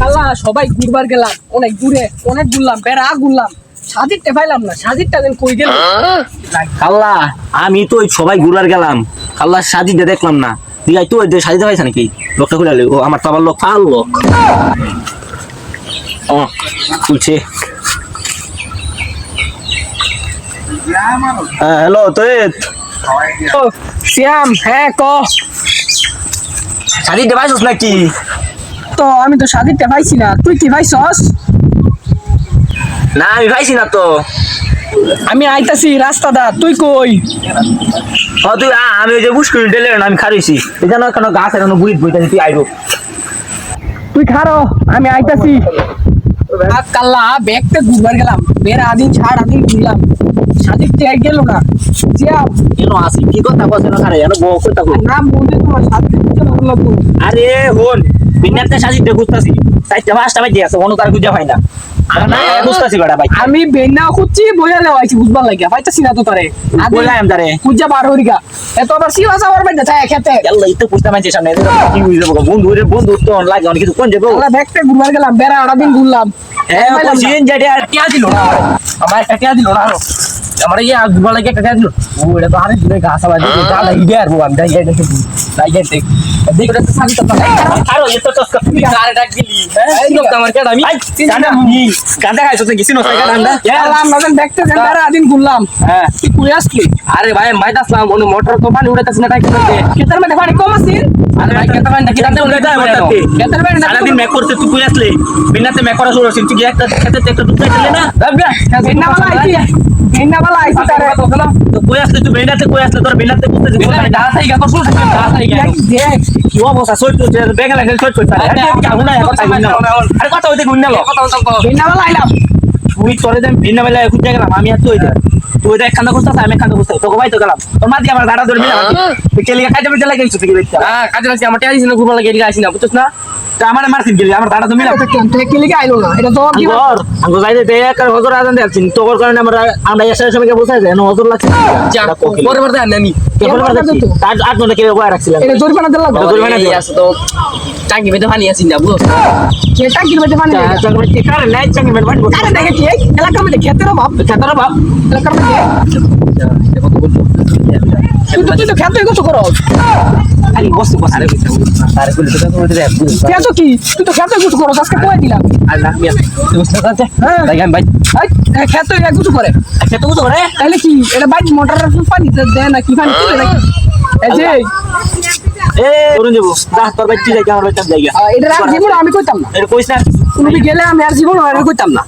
কাল্লা সবাই ঘুরবার গেলাম অনেক দূরে অনেক ঘুরলাম বেড়া ঘুরলাম সাজিরটা পাইলাম না সাজিরটা যেন কই গেল? আমি তো সবাই ঘুরার গেলাম খাল্লার সাজিটা দেখলাম না। দিঘাই তো সাজিতে পাইছে নাকি? লোকটা খুলে ও আমার তো আবার লোক ফাল লোক। ও খুলছে। হ্যাঁ হ্যালো তো শ্যাম হ্যাঁ ক। সাজিতে পাইছস নাকি? তো আমি তো সাজিরটা পাইছি না। তুই কি পাইছস? না আমি পাইছি না তো। আমি আইতাছি রাস্তা দা তুই কই? ও তুই আ, আমি ওই যে বুসকুল ডেলে আমি খারইছি এই জানো কেন গাছ এখনও বুইত বইতে তুই আইবো। তুই খারো আমি আইতাছি। আ, কাল্লা ব্যাগতে ঘুরবার গেলাম। বেড়া আদিন ছাড় আদিন ঘুরলাম। সাজিরটা এক গেল না। শ্যাম কেন আসি কি কথা বলছ না খারে এনো বউ কথা কই নাম বলতে তোমার বললাম আরে হন বিনাতে সাজিতে বুঝতাছি চারটা পাঁচটা বাজে আছে অনু তার খুঁজে পাই না। আর না বুঝতাছি বেড়া ভাই। আমি বেন্না খুঁজছি বইয়া লেওয়াইছি বুঝবার লাগিয়া পাইতাছি না তো তারে। বললাম তারে। খুঁজা বার হরিগা এত আবার সিওয়া যাওয়ার বাইরে যায় খেতে। আল্লাহ ইতো পুষতে মানছে সামনে কি বুঝে বলব বন্ধু রে বন্ধু তো লাগে অনেক কিছু কোন যাব? আমরা ব্যাগটা ঘুরবার গেলাম বেড়া আড়া দিন ঘুরলাম। হ্যাঁ কোচিন যেটা আর টিয়া দিল না আমার একটা টিয়া দিল না আরও। আমার ইয়া গুবা লাগে একটা টিয়া দিল। ও এটা তো আরে দিলে গাছ আবার দিলে যা লাগি আর বাবা যাই যাই যাই আরও ভাই মাইত আসলাম মোটর তো পানি উড়াইতেছ না তাই কি মধ্যে পানি কম সারাদিন ম্যাক করতে তুই কই আসলে? বিনাতে ম্যাক করা শুরু হচ্ছে তুই একটা খেতে একটা দিলে না? বালা বালা তুই বিনাতে কই আসলে? তোর বিনাতে করতে দিবি না দাদা সাই গা তো শুন দাদা সাই গা দেখ কি অবস্থা? সই তো বেগা লাগে সই সই আরে কি আগুনা কথা গুন্না আরে কথা হইতে গুন্না লো। বেন্না বালা আইলাম। তুই তোরে দেন ভিন্ন বেলা খুঁজে গেলাম আমি আর তুই দে তুই দেখ খান্দা খুঁজতাস আমি খান্দা খুঁজতাই তোকে ভাই তো গেলাম। তোর মাঝে আমার দাদা ধরবি না তুই কেলি খাইতে বেজে লাগে কিছু তুই হ্যাঁ কাজে লাগছে আমার টিয়া দিছিস না ঘুরবা লাগে এদিকে না বুঝছিস না? আমার মারছিস গেলি আমার দাদা তুমি না কে আইলো না? এটা তো কি আঙ্গর আঙ্গর যাইতে দেখ আর হজর আজান দেখছিন তোর কারণে আমরা আমরা এসে সময় বসে যায় না হজর লাগছে। পরে পরে দেন আমি। পরে পরে দেখছি। তার আট ঘণ্টা কেউ বয়ে রাখছিলাম। এটা জরিমানা দিলাম জরিমানা দিও। আছে তো টাঙ্কি মেতে পানি আসিন না বুঝো? কে টাঙ্কির মধ্যে পানি লাগে চাকরি টিকার নাই চাকরি মেন বাড়ি আরে দেখে কি? এলাকার মধ্যে খেতের অভাব। এলাকার মধ্যে তো তুই তো খেতে কিছু করো। খালি বসে বসে। আরে আরে বলে তো কথা বলতে দেখ কি? তুই তো খেতে কিছু করো আজকে দিলাম। আর না মিয়া তুই বুঝতে হ্যাঁ। ভাই খেতে কিছু করে করে তাহলে কি এটা বাইক পানি দেয় না কি পানি নাকি? এই যে দা আমি কইতাম না। গেলে আমি আর জীবন আর কইতাম না।